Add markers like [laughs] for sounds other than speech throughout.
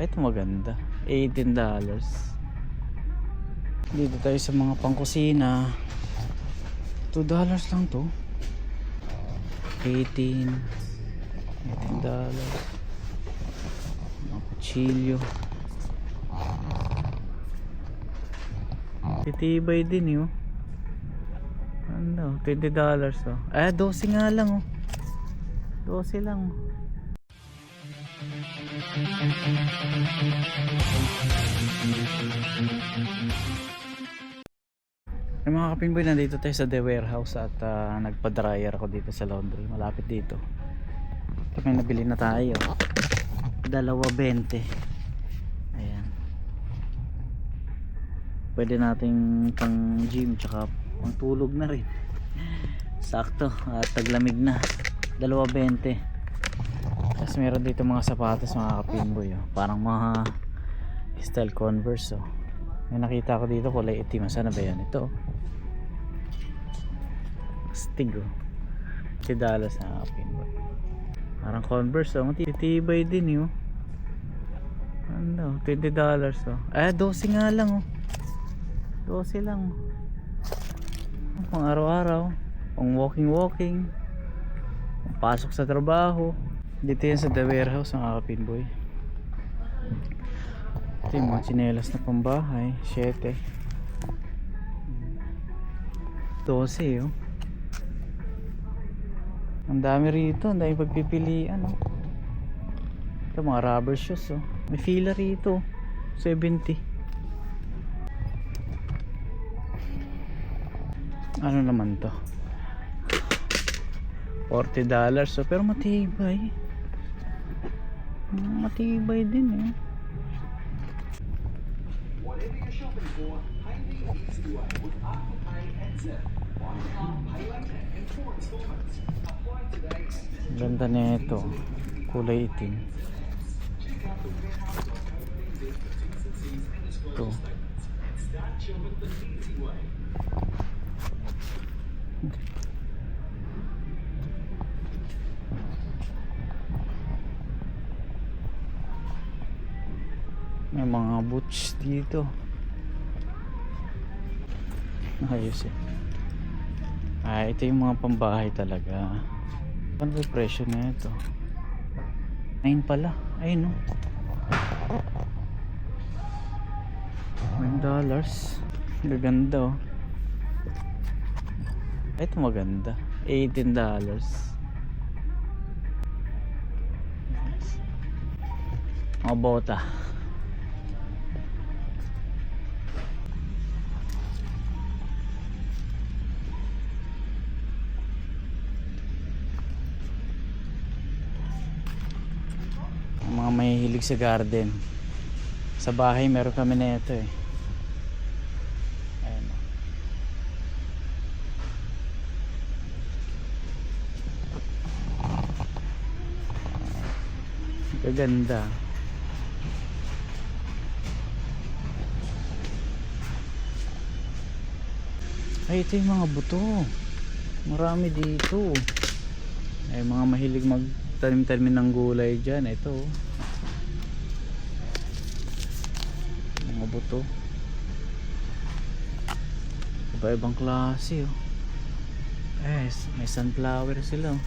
Ito maganda. 18 dollars. Dito tayo sa mga pangkusina. 2 dollars lang to. 18. 18 dollars. Mga kutsilyo. Titibay din yun. Ano, 20 dollars to. Eh, 12 nga lang oh. 12 lang. Yung mga kapinboy, nandito tayo sa The Warehouse at ah, nagpa-dryer ako dito sa laundry. Malapit dito. Ito may nabili na tayo. Dalawa 20. Ayan. Pwede nating pang gym tsaka pang tulog na rin. [laughs] Sakto. At taglamig na. Dalawa 20. Tapos meron dito mga sapatos mga kapinboy. Oh. Parang mga style converse. Oh. May nakita ko dito kulay itim. Sana ba yan? Ito. oh. Stig oh. 50 dollars na kapinboy. Parang converse oh. Matitibay din yun. Ano? 20 dollars oh. Eh 12 nga lang oh. 12 lang. Pang araw-araw. Pang walking-walking. Pasok sa trabaho. Dito yan sa The Warehouse mga kapinboy. Ito yung mga tsinelas na pambahay. 7. 12 oh. Ang dami rito. Ang dami pagpipilian oh. Ito mga rubber shoes oh. May fila rito. 70. Ano naman to? 40 dollars so pero matibay. Matibay din eh. Whatever you're shopping for, and Zip. Buy now, pay later in mga boots dito. Ayos eh. Ah, ito yung mga pambahay talaga. Ano ba presyo na ito? 9 pala. Ayun no. 9 dollars. Gaganda oh. Ito maganda. 18 dollars. Mga bota. Mga mahihilig sa garden. Sa bahay meron kami na ito eh. Ayan. Gaganda. Ay, ito yung mga buto. Marami dito. Ay, mga mahilig magtanim-tanim ng gulay dyan. Ito. Buto. Iba-ibang klase oh. Eh, may sunflower sila oh.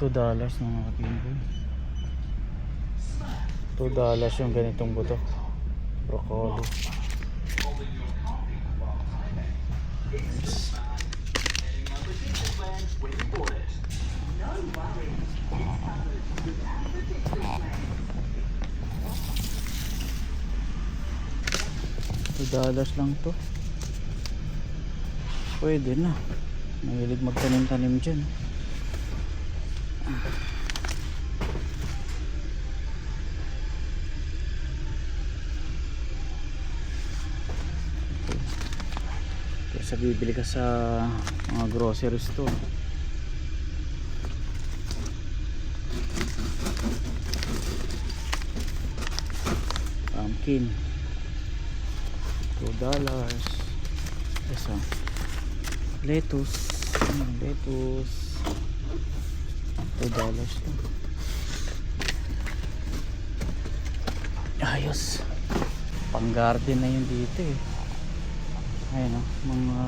2 dollars mga kapingo. 2 dollars yung ganitong buto. Broccoli. Two dollars lang to. Pwede na. Mahilig magtanim-tanim dyan. Kesa bibili ka sa mga grocery store. Pumpkin dollars. Isa lettuce. Hmm, lettuce. 2 dollars ayos. Pang garden na yun dito eh. Ayun o oh, mga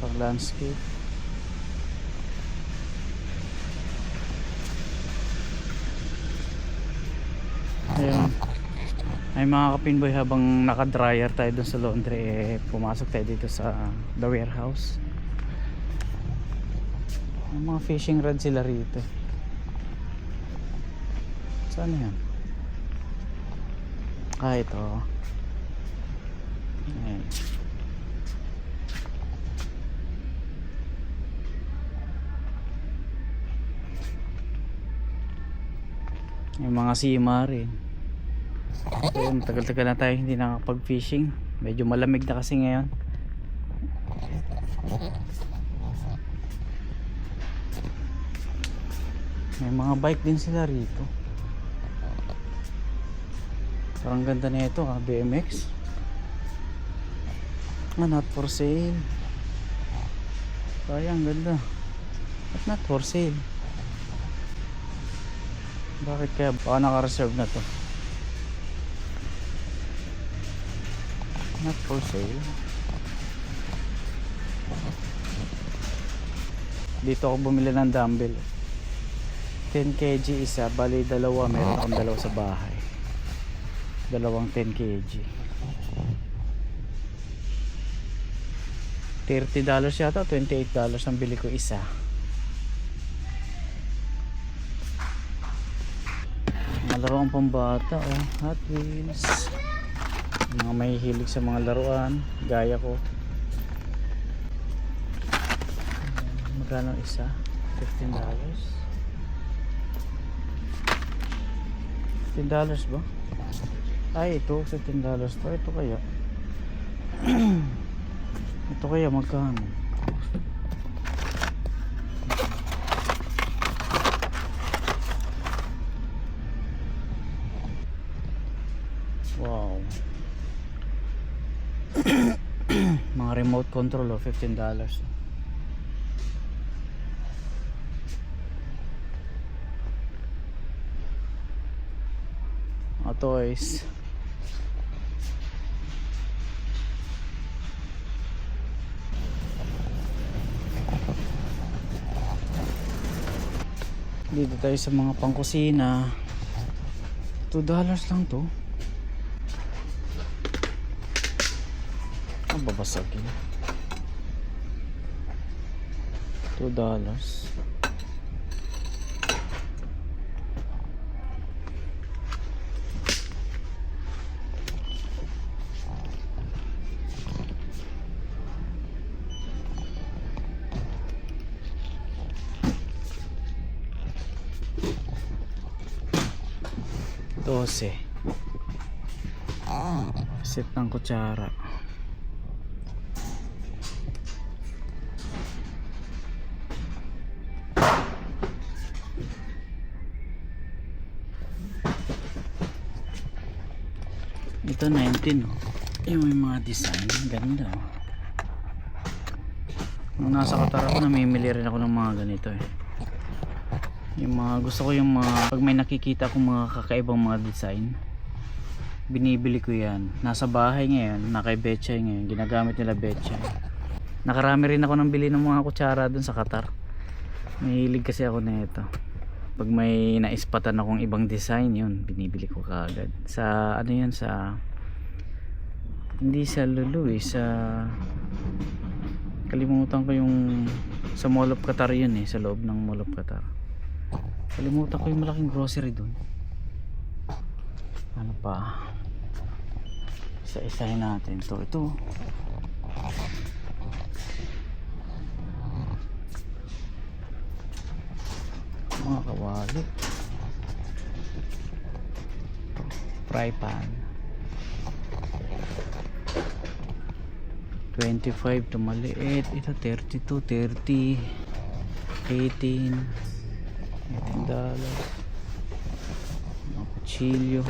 pag landscape ay mga kapinboy habang naka-dryer tayo dun sa laundry eh, pumasok tayo dito sa the warehouse may mga fishing rod sila rito saan yan? ah ito Ayan. yung mga sima rin So, tagal-tagal na tayo hindi nakapag-fishing. Medyo malamig na kasi ngayon. May mga bike din sila rito. Parang ganda na ito ha, BMX. Ah, not for sale. Sayang, ganda. But not for sale. Bakit kaya? Baka naka-reserve na to. Not for sale. Dito ako bumili ng dumbbell. 10 kg isa, bali dalawa, meron akong dalawa sa bahay. Dalawang 10 kg. 30 dollars yata, 28 dollars ang bili ko isa. Mga laruan pambata, oh. Hot Wheels mga may hilig sa mga laruan gaya ko. Magkano isa? 15 dollars. 15 dollars ba? Ay ito 15 dollars to. Ito kaya? [clears throat] Ito kaya magkano control of $15 mga toys. Dito tayo sa mga pangkusina. 2 dollars lang to. Ang babasag yun. $2 dollars Dose. Set ng kutsara. 19 oh. Yung mga design, ganda oh. Nung nasa Qatar ako, namimili rin ako ng mga ganito eh. Yung mga, gusto ko yung mga, pag may nakikita akong mga kakaibang mga design, binibili ko yan. Nasa bahay ngayon, nakay Betchay ngayon, ginagamit nila Betchay. Nakarami rin ako ng bili ng mga kutsara dun sa Qatar. Mahilig kasi ako na ito. Pag may naispatan akong ibang design, yun, binibili ko kaagad. Sa, ano yun, sa, hindi sa Lulu eh, sa, kalimutan ko yung, sa Mall of Qatar yun eh, sa loob ng Mall of Qatar. Kalimutan ko yung malaking grocery dun. Ano pa? Isa-isahin natin to. Ito. mga kawali fry pan 25 to maliit. Ito 32 30 18 18 dollars. Mga kuchilyo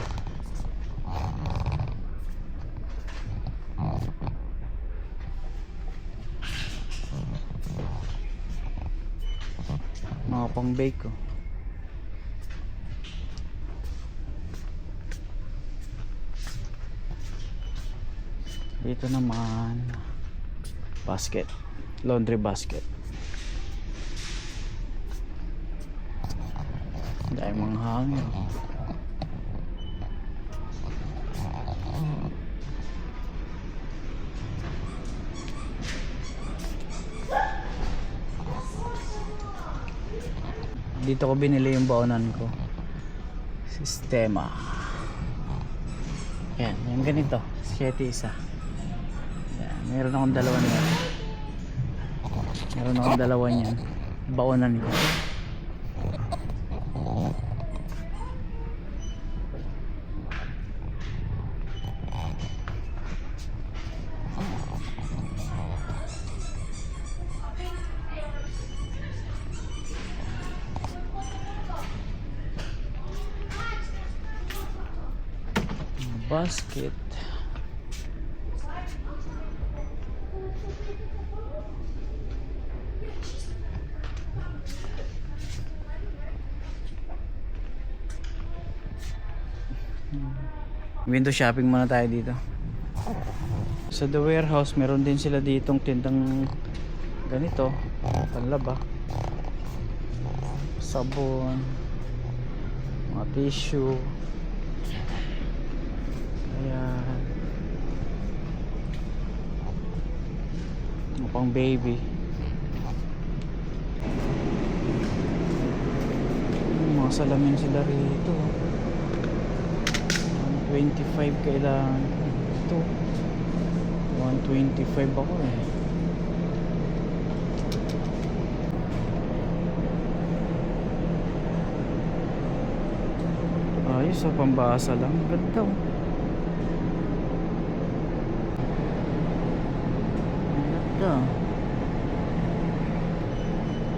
mga pang bake ko oh. dito naman basket. Laundry basket. Dahil mga hangin. Dito ko binili yung baonan ko. Sistema. Yan, yung ganito. 7 isa. Meron akong dalawa niyan. Meron akong dalawa niyan. Baonan ko. basket window shopping muna tayo dito sa the warehouse meron din sila ditong tindang ganito panlaba sabon mga tissue Ayan. Pang baby. Mga salamin sila rito. 125 kailangan. Ito. 125 ako eh. Ayos sa pambasa lang. Ganda oh. Ganda.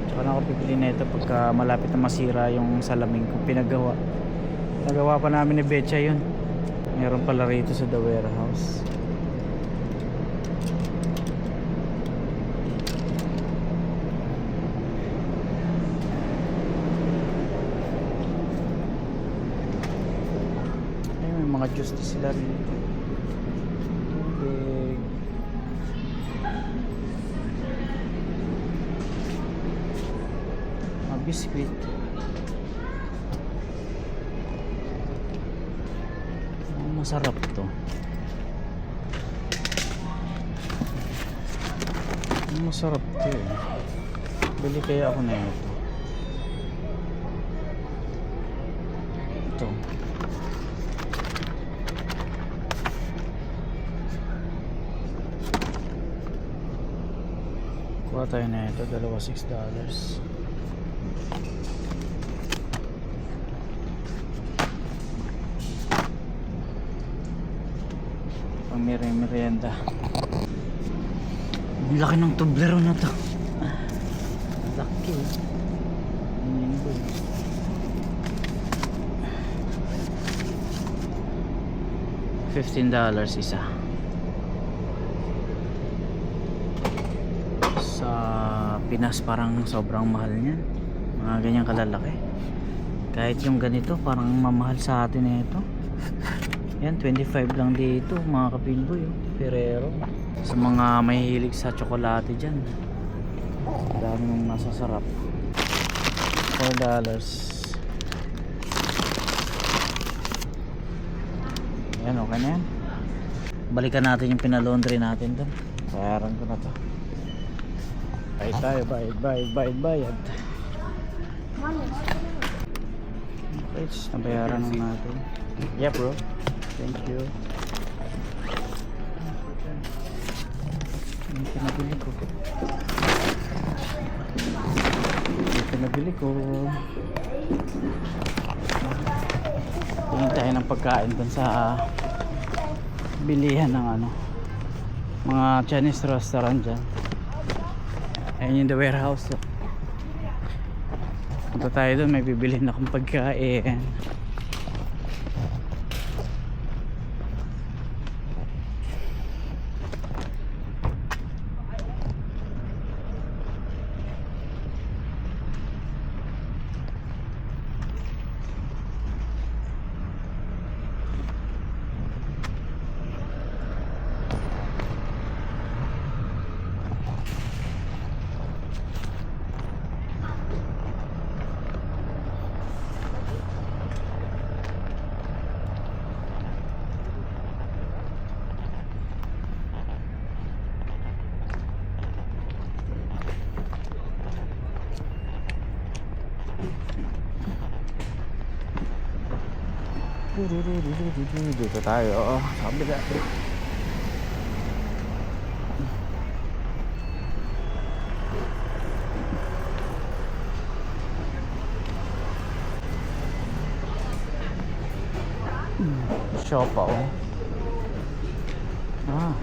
Tsaka na ako pipili na ito pagka malapit na masira yung salamin ko pinagawa. Nagawa pa namin ni Betcha yun. Meron pala rito sa The Warehouse. Ay, may mga juice sila rito. Tubig. Mga biscuit. Masarap to. Masarap to eh. Bili kaya ako na ito. Ito. Kuha tayo na ito, dalawa 6 dollars. Merienda. Ang laki ng tublero na to. Laki. Fifteen dollars isa. Sa Pinas parang sobrang mahal niyan. Mga ganyang kalalaki. Kahit yung ganito parang mamahal sa atin na ito. Yan, 25 lang dito mga kapinboy. Oh. Ferrero. Sa mga mahihilig sa tsokolate dyan. Dami mong masasarap. 4 dollars. Yan, okay na yan. Balikan natin yung pinalondry natin doon. Bayaran ko na to. Bayad tayo, bayad, bayad, bayad, bayad. Okay, nabayaran na natin. Yeah bro. Thank you. Yung pinabili ko. Yung pinabili ko. Tingin tayo ng pagkain dun sa bilihan ng ano mga Chinese restaurant dyan. Ayun yung the warehouse. Punta tayo doon, may bibilhin akong pagkain. Dito tayo. Oo, sa kabila. Siopaw. Ah.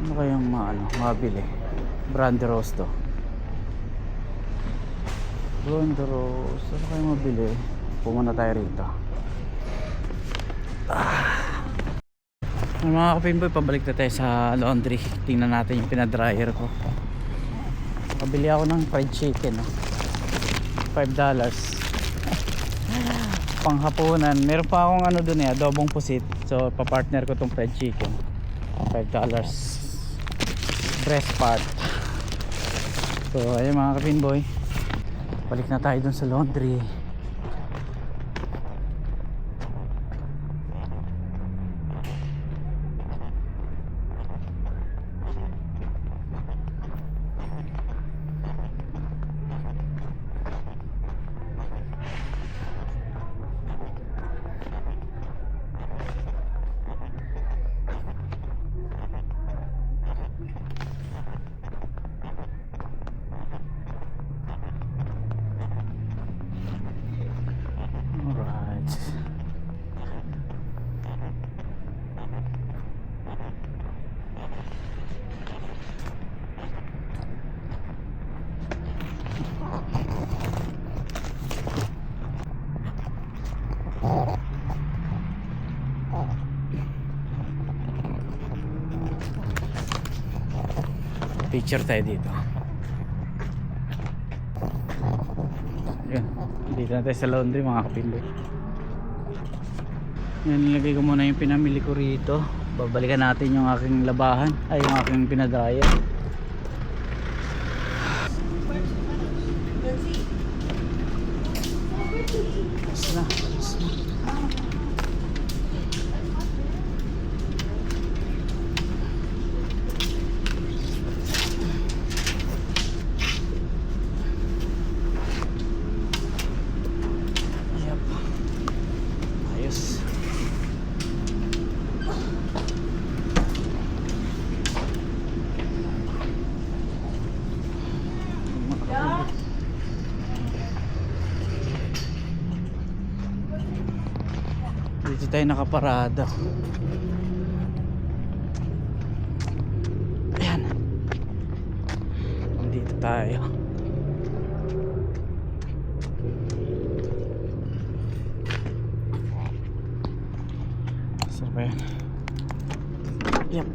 Ano kayang maano, mabili? Brand Rose Brand Rose. Ano kayang mabili? Pumunta tayo rito. Ah. Mga kapimboy, pabalik na tayo sa laundry. Tingnan natin yung pinadryer ko. Nakabili ako ng fried chicken. Oh. $5 dollars. [laughs] Panghapunan. Meron pa akong ano dun eh, adobong pusit. So, papartner ko tong fried chicken. $5 dollars. Breast part. So, ayun mga kapinboy. Balik na tayo dun sa laundry. Alright. Picture tayo dito. Yun. Dito na tayo sa laundry mga kapindoy. Yan, nilagay ko muna yung pinamili ko rito. Babalikan natin yung aking labahan. Ay, yung aking pinadaya. Tapos na. Tapos na. Yep. Ayos. Dito tayo nakaparado. Ayan. Dito tayo. Sarap yan? Yep.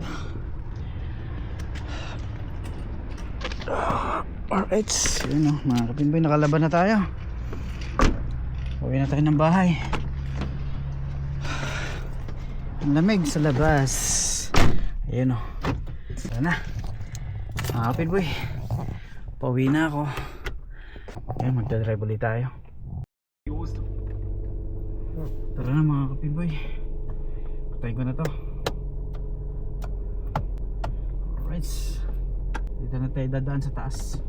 Alright, yun o, mga kapinboy, nakalaban na tayo. Uwi na tayo ng bahay. Ang lamig sa labas. Ayun o. Tara na. Mga kapinboy, pauwi na ako. Ayan, magdadrive ulit tayo. Tara na mga kapinboy. Patayin ko na to. Alright. Dito na tayo dadaan sa taas.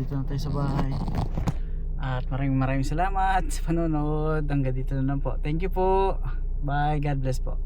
Nandito na tayo sa bahay. At maraming maraming salamat sa panonood. Hanggang dito na lang po. Thank you po. Bye. God bless po.